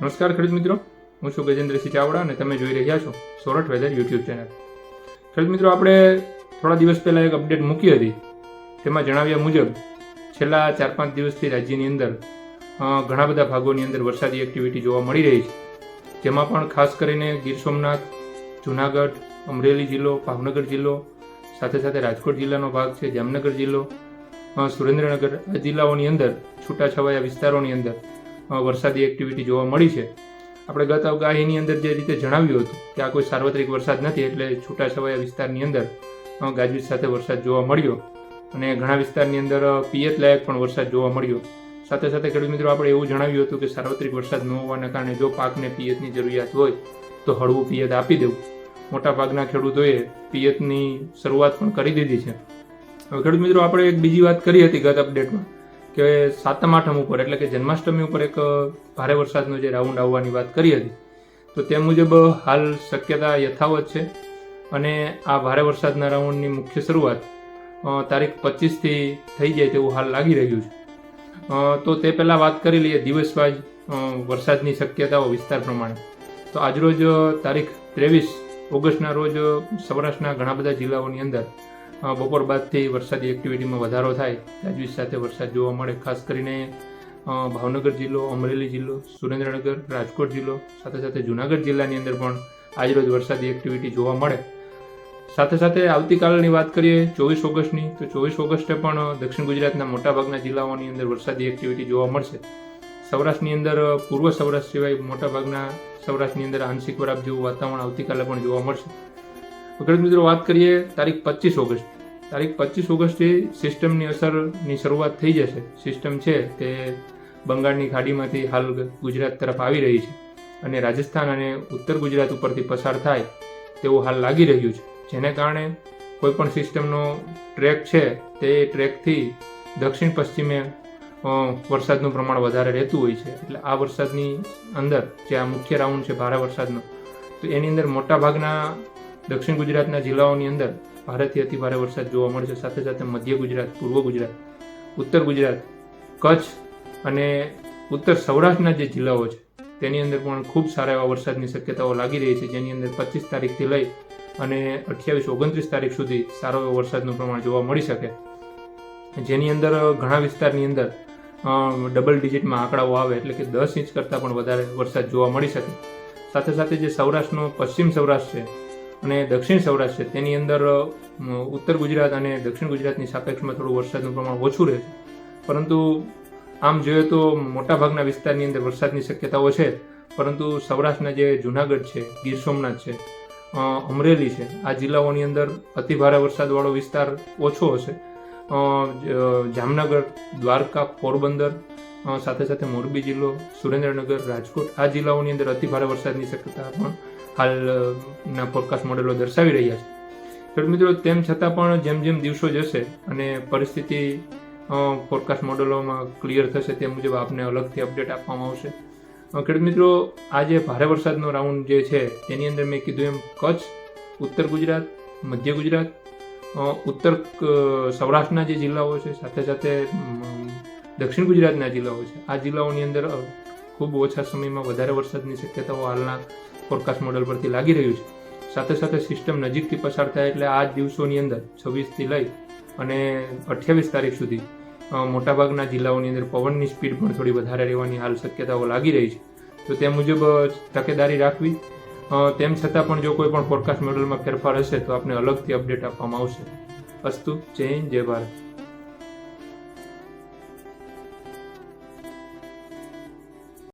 નમસ્કાર ખેડૂત મિત્રો. હું છું ગજેન્દ્રસિંહ ચાવડા અને તમે જોઈ રહ્યા છો સોરઠ વેધર યુટ્યુબ ચેનલ. ખેડૂત મિત્રો, આપણે થોડા દિવસ પહેલાં એક અપડેટ મૂકી હતી. તેમાં જણાવ્યા મુજબ, છેલ્લા ચાર પાંચ દિવસથી રાજ્યની અંદર ઘણા બધા ભાગોની અંદર વરસાદી એક્ટિવિટી જોવા મળી રહી છે. જેમાં પણ ખાસ કરીને ગીર સોમનાથ, જુનાગઢ, અમરેલી જિલ્લો, ભાવનગર જિલ્લો, સાથે સાથે રાજકોટ જિલ્લાનો ભાગ છે, જામનગર જિલ્લો સુરેન્દ્રનગર આ જિલ્લાઓની અંદર, છૂટાછવાયા વિસ્તારોની અંદર વરસાદી એક્ટિવિટી જોવા મળી છે. આપણે ગત અગાહીની અંદર જે રીતે જણાવ્યું હતું કે આ કોઈ સાર્વત્રિક વરસાદ નથી એટલે છૂટાછવાયા વિસ્તારની અંદર ગાજવીજ સાથે વરસાદ જોવા મળ્યો. અને ઘણા વિસ્તારની અંદર પિયત લાયક પણ વરસાદ જોવા મળ્યો. સાથે સાથે ખેડૂત મિત્રો, આપણે એવું જણાવ્યું હતું કે સાર્વત્રિક વરસાદ ન હોવાના કારણે જો પાકને પિયતની જરૂરિયાત હોય, તો હળવું પિયત આપી દેવું. મોટાભાગના ખેડૂતોએ પિયતની શરૂઆત પણ કરી દીધી છે. હવે ખેડૂત મિત્રો, આપણે એક બીજી વાત કરી હતી ગત અપડેટમાં કે સાતમ, આઠમ ઉપર, એટલે કે જન્માષ્ટમી ઉપર એક ભારે વરસાદનો જે રાઉન્ડ આવવાની વાત કરી હતી, તો તે મુજબ હાલ શક્યતા યથાવત છે અને આ ભારે વરસાદના રાઉન્ડની મુખ્ય શરૂઆત તારીખ પચીસથી થઈ જાય તેવું હાલ લાગી રહ્યું છે. તો તે પહેલાં વાત કરી લઈએ દિવસ વાઇઝ વરસાદની શક્યતાઓ વિસ્તાર પ્રમાણે. તો આજરોજ તારીખ ત્રેવીસ ઓગસ્ટના રોજ સૌરાષ્ટ્રના ઘણા બધા જિલ્લાઓની અંદર બપોર બાદથી વરસાદી એક્ટિવિટીમાં વધારો થાય. ગાજવીજ સાથે વરસાદ જોવા મળે, ખાસ કરીને ભાવનગર જિલ્લો, અમરેલી જિલ્લો, સુરેન્દ્રનગર, રાજકોટ જિલ્લો, સાથે સાથે જુનાગઢ જિલ્લાની અંદર પણ આજરોજ વરસાદી એક્ટિવિટી જોવા મળે. સાથે સાથે આવતીકાલની વાત કરીએ, ચોવીસ ઓગસ્ટની, તો ચોવીસ ઓગસ્ટે પણ દક્ષિણ ગુજરાતના મોટાભાગના જિલ્લાઓની અંદર વરસાદી એક્ટિવિટી જોવા મળશે. સૌરાષ્ટ્રની અંદર પૂર્વ સૌરાષ્ટ્ર સિવાય મોટાભાગના સૌરાષ્ટ્રની અંદર આંશિક વરાપ જેવું વાતાવરણ આવતીકાલે પણ જોવા મળશે. ખેડૂત મિત્રો, વાત કરીએ તારીખ પચીસ ઓગસ્ટ. તારીખ પચીસ ઓગસ્ટથી સિસ્ટમની અસરની શરૂઆત થઈ જશે. સિસ્ટમ છે તે બંગાળની ખાડીમાંથી હાલ ગુજરાત તરફ આવી રહી છે અને રાજસ્થાન અને ઉત્તર ગુજરાત ઉપરથી પસાર થાય તેવું હાલ લાગી રહ્યું છે. જેને કારણે કોઈ પણ સિસ્ટમનો ટ્રેક છે તે ટ્રેકથી દક્ષિણ પશ્ચિમે વરસાદનું પ્રમાણ વધારે રહેતું હોય છે. એટલે આ વરસાદની અંદર, જે આ મુખ્ય રાઉન્ડ છે ભારે વરસાદનો, તો એની અંદર મોટાભાગના દક્ષિણ ગુજરાતના જિલ્લાઓની અંદર ભારેથી અતિ ભારે વરસાદ જોવા મળશે. સાથે સાથે મધ્ય ગુજરાત, પૂર્વ ગુજરાત, ઉત્તર ગુજરાત, કચ્છ અને ઉત્તર સૌરાષ્ટ્રના જે જિલ્લાઓ છે, તેની અંદર પણ ખૂબ સારા એવા વરસાદની શક્યતાઓ લાગી રહી છે. જેની અંદર પચીસ તારીખથી લઈ અને અઠ્યાવીસ, ઓગણત્રીસ તારીખ સુધી સારો એવો વરસાદનું પ્રમાણ જોવા મળી શકે. જેની અંદર ઘણા વિસ્તારની અંદર ડબલ ડિજિટમાં આંકડાઓ આવે એટલે કે દસ ઇંચ કરતાં પણ વધારે વરસાદ જોવા મળી શકે. સાથે સાથે જે સૌરાષ્ટ્રનો પશ્ચિમ સૌરાષ્ટ્ર છે અને દક્ષિણ સૌરાષ્ટ્ર છે, તેની અંદર ઉત્તર ગુજરાત અને દક્ષિણ ગુજરાતની સાપેક્ષમાં થોડું વરસાદનું પ્રમાણ ઓછું રહેશે પરંતુ આમ જોઈએ તો મોટાભાગના વિસ્તારની અંદર વરસાદની શક્યતાઓ છે, પરંતુ સૌરાષ્ટ્રના જે જુનાગઢ છે, ગીર સોમનાથ છે અમરેલી છે, આ જિલ્લાઓની અંદર અતિ ભારે વરસાદવાળો વિસ્તાર ઓછો હશે. જામનગર, દ્વારકા, પોરબંદર સાથે સાથે મોરબી જિલ્લો, સુરેન્દ્રનગર, રાજકોટ આ જિલ્લાઓની અંદર અતિ ભારે વરસાદની શક્યતા પણ હાલના ફોરકાસ્ટ મોડેલો દર્શાવી રહ્યા છે. ખેડૂત મિત્રો, તેમ છતાં પણ જેમ જેમ દિવસો જશે અને પરિસ્થિતિ ફોરકાસ્ટ મોડેલોમાં ક્લિયર થશે તે મુજબ આપને અલગથી અપડેટ આપવામાં આવશે. ખેડૂત મિત્રો આ જે ભારે વરસાદનો રાઉન્ડ જે છે, તેની અંદર મેં કીધું એમ કચ્છ, ઉત્તર ગુજરાત, મધ્ય ગુજરાત ઉત્તર સૌરાષ્ટ્રના જે જિલ્લાઓ છે, સાથે સાથે દક્ષિણ ગુજરાતના જિલ્લાઓ છે, આ જિલ્લાઓની અંદર ખૂબ ઓછા સમયમાં વધારે વરસાદની શક્યતાઓ હાલના ફોરકાસ્ટ મોડેલ પરથી લાગી રહ્યું છે. સાથે સાથે સિસ્ટમ નજીકથી પસાર થાય એટલે આ દિવસોની અંદર છવ્વીસથી લઈ અને અઠ્યાવીસ તારીખ સુધી મોટાભાગના જિલ્લાઓની અંદર પવનની સ્પીડ પણ થોડી વધારે રહેવાની હાલ શક્યતાઓ લાગી રહી છે. તો તે મુજબ તકેદારી રાખવી. તેમ છતાં પણ જો કોઈ પણ ફોરકાસ્ટ મોડલમાં ફેરફાર હશે તો આપને અલગથી અપડેટ આપવામાં આવશે. અસ્તુ, જય હિન્દ, જય ભારત.